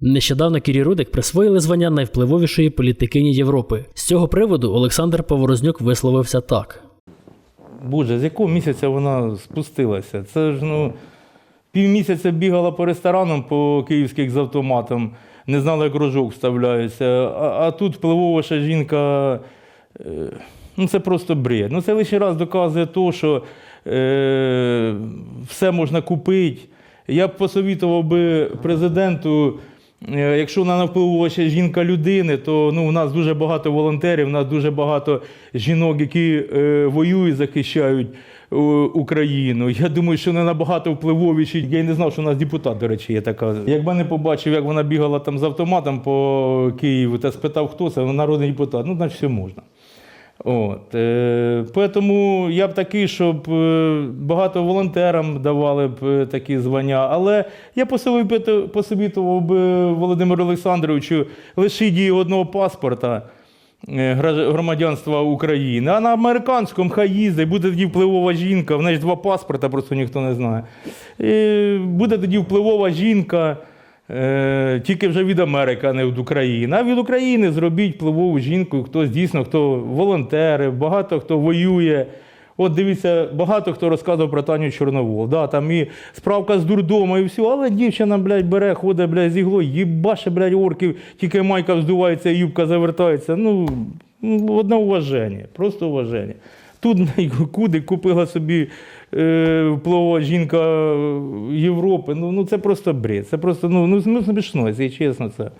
Нещодавно Кірі Рудик присвоїли звання найвпливовішої політикині Європи. З цього приводу Олександр Поворознюк висловився так. Боже, з якого місяця вона спустилася? Це ж ну півмісяця бігала по ресторанам по київських з автоматом, не знала, як рожок вставляється. А, а тут впливова ще жінка. Е, ну це просто бред. Ну це лише раз доказує то, що е, все можна купити. Я б посовітував би президенту. Е, Якщо вона впливова ще жінка людини, то ну, у нас дуже багато волонтерів, у нас дуже багато жінок, які е, воюють, захищають е, Україну. Я думаю, що не набагато впливовіші. Я й не знав, що у нас депутат, до речі, є така. Якби не побачив, як вона бігала там з автоматом по Києву та спитав, хто це, народний депутат, ну, значить, все можна. От, е, тому я б такий, щоб е, багато волонтерам давали б е, такі звання. Але я посовітував- посовітував би Володимиру Олександровичу лишіть їй одного паспорта е, громадянства України. А на американському хай їздить, буде тоді впливова жінка. В неї ж два паспорта, просто ніхто не знає. І буде тоді впливова жінка. Е, тільки вже від Америки, а не від України. А від України зробіть впливову жінку, хтось дійсно, хто волонтери, багато хто воює. От дивіться, багато хто розказував про Таню Чорновол. Да, там і справка з дурдома, і все, але дівчина, блядь, бере, ходить, блядь, з іглою, їбаше, блядь, орків, тільки майка вздувається, юбка завертається. Ну, ну, одне уваження, просто уваження. Тут куди купила собі е, впливова жінка Європи. Ну, ну це просто бред. Це просто ну, ну, ну смішно, якщо чесно це.